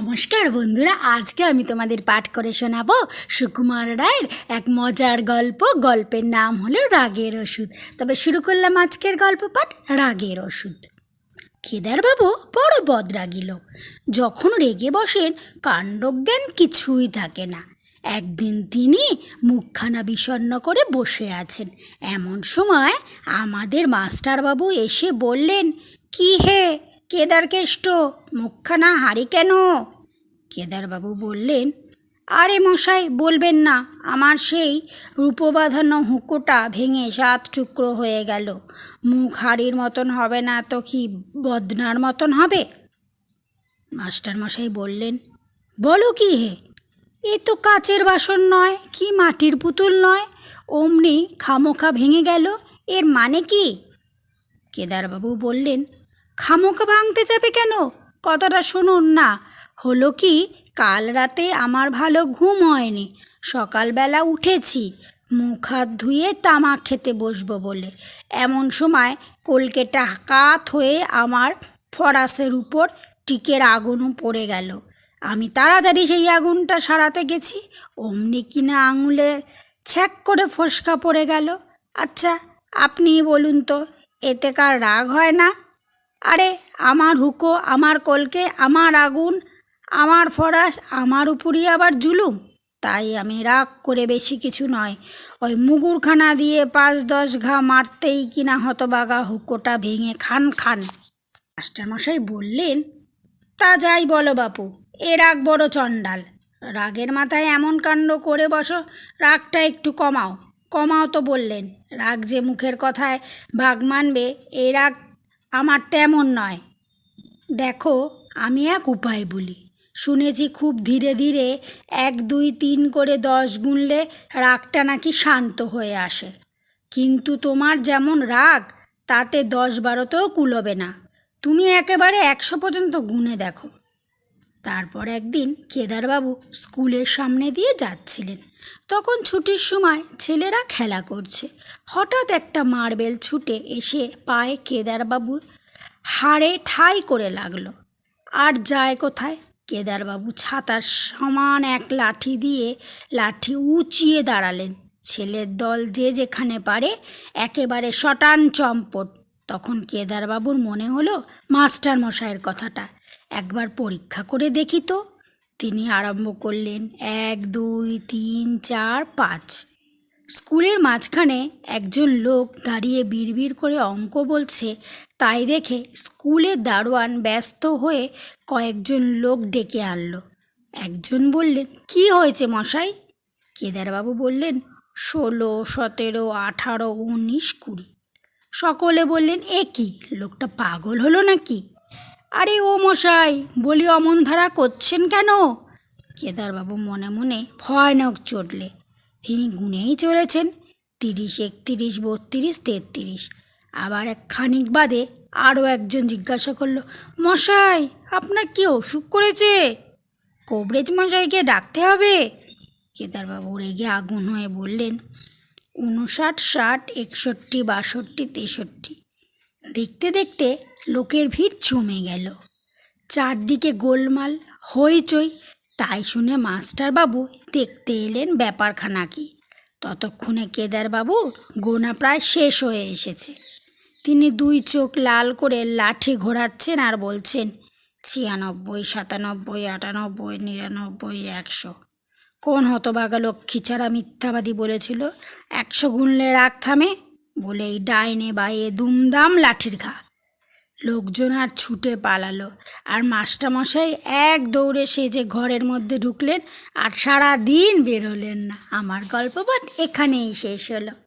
নমস্কার বন্ধুরা, আজকে আমি তোমাদের পাঠ করে শোনাবো সুকুমার রায়ের এক মজার গল্প। গল্পের নাম হলো রাগের ওষুধ। তবে শুরু করলাম আজকের গল্প পাঠ রাগের ওষুধ। কেদারবাবু বড় বদরাগী লোক। যখন রেগে বসেন, কাণ্ডজ্ঞান কিছুই থাকে না। একদিন তিনি মুখখানা বিষণ্ণ করে বসে আছেন। এমন সময় আমাদের মাস্টারবাবু এসে বললেন, কি হে কেদারকেষ্ট মুখখানা হারি কেন? কেদারবাবু বললেন, আরে মশাই, বলবেন না, আমার সেই রূপবাঁধানো হুঁকোটা ভেঙে সাত টুকরো হয়ে গেল। মুখ হাড়ির মতন হবে না তো কি বদনার মতন হবে? মাস্টার মশাই বললেন, বলো কি হে, এ তো কাচের বাসন নয়, কি মাটির পুতুল নয়, অমনি খামোখা ভেঙে গেল, এর মানে কি? কেদারবাবু বললেন খামোখা ভাঙতে যাবে কেন? কথাটা শুনুন না। হলো কি, কাল রাতে আমার ভালো ঘুম হয়নি। সকালবেলা উঠেছি, মুখ হাত ধুয়ে তামাক খেতে বসবো বলে। এমন সময় কলকেটা কাত হয়ে আমার ফরাসের উপর টিকের আগুনও পড়ে গেল। আমি তাড়াতাড়ি সেই আগুনটা সারাতে গেছি, অমনি কিনা আঙুলে ছ্যাক করে ফসকা পড়ে গেল। আচ্ছা আপনিই বলুন তো, এতে কার রাগ হয় না? আরে, আমার হুকো, আমার কলকে, আমার আগুন, আমার ফরাস, আমার উপরই আবার জুলুম। তাই আমি রাগ করে বেশি কিছু নয়। ওই মুগুরখানা দিয়ে পাঁচ দশ ঘা মারতেই কিনা হতবাগা হুকোটা ভেঙে খান খান। মাস্টারমশাই বললেন, তা যাই বলো বাপু, এ রাগ বড় চণ্ডাল। রাগের মাথায় এমন কাণ্ড করে বসো, রাগটা একটু কমাও। কমাও তো বললেন, রাগ যে মুখের কথায় ভাগ মানবে এই রাগ আমার তেমন নয়। দেখো, আমি এক উপায় বলি। শুনেছি খুব ধীরে ধীরে এক, দুই, তিন করে দশ গুনলে রাগটা নাকি শান্ত হয়ে আসে। কিন্তু তোমার যেমন রাগ, তাতে দশ বারোতেও কুলবে না। তুমি একেবারে একশো পর্যন্ত গুনে দেখো। তারপর একদিন কেদারবাবু স্কুলের সামনে দিয়ে যাচ্ছিলেন। তখন ছুটির সময় ছেলেরা খেলা করছে। হঠাৎ একটা মার্বেল ছুটে এসে পায়ে কেদারবাবুর হাড়ে ঠাই করে লাগল। আর যায় কোথায়? কেদারবাবু ছাতার সমান এক লাঠি দিয়ে লাঠি উঁচিয়ে দাঁড়ালেন। ছেলের দল যে যেখানে পারে একেবারে শটান চম্পট। তখন কেদারবাবুর মনে হলো মাস্টার মশাইয়ের কথাটা। একবার পরীক্ষা করে দেখি তো। তিনি আরম্ভ করলেন এক, দুই, তিন, চার, পাঁচ। স্কুলের মাঝখানে একজন লোক দাঁড়িয়ে বিড়বিড় করে অঙ্ক বলছে, তাই দেখে স্কুলের দারোয়ান ব্যস্ত হয়ে কয়েকজন লোক ডেকে আনলো। একজন বললেন, কি হয়েছে মশাই? কেদারবাবু বললেন, ষোলো, সতেরো, আঠারো, উনিশ, কুড়ি। সকলে বললেন, এ কি, লোকটা পাগল হলো নাকি? আরে ও মশাই, বলি অমন ধারা করছেন কেন? কেদারবাবু মনে মনে ভয়ানক চটলে। তিনি গুনেই চলেছেন তিরিশ, একতিরিশ, বত্রিশ, তেত্রিশ। আবার এক খানিক বাদে আরও একজন জিজ্ঞাসা করল, মশাই, আপনার কি অসুখ করেছে? কবরেজ মশাইকে ডাকতে হবে? কেদারবাবু রেগে আগুন হয়ে বললেন, উনষাট, ষাট, একষট্টি, বাষট্টি, তেষট্টি। দেখতে দেখতে লোকের ভিড় জমে গেল। চারদিকে গোলমাল, হইচই। তাই শুনে মাস্টারবাবু দেখতে এলেন ব্যাপারখানা কি। ততক্ষণে কেদারবাবু গোনা প্রায় শেষ হয়ে এসেছে। তিনি দুই চোখ লাল করে লাঠি ঘোরাচ্ছেন আর বলছেন, ছিয়ানব্বই, সাতানব্বই, আটানব্বই, নিরানব্বই, একশো। কোন হতবাগা লক্ষ্মী ছাড়া মিথ্যাবাদী বলেছিল, একশো গুনলে রাগ থামে বলেই ডাইনে বাইয়ে দুমদাম লাঠির ঘা। লোকজন আর ছুটে পালালো। আর মাস্টারমশাই এক দৌড়ে সে যে ঘরের মধ্যে ঢুকলেন আর সারা দিন বেরোলেন না। আমার গল্প পাঠ এখানেই শেষ হলো।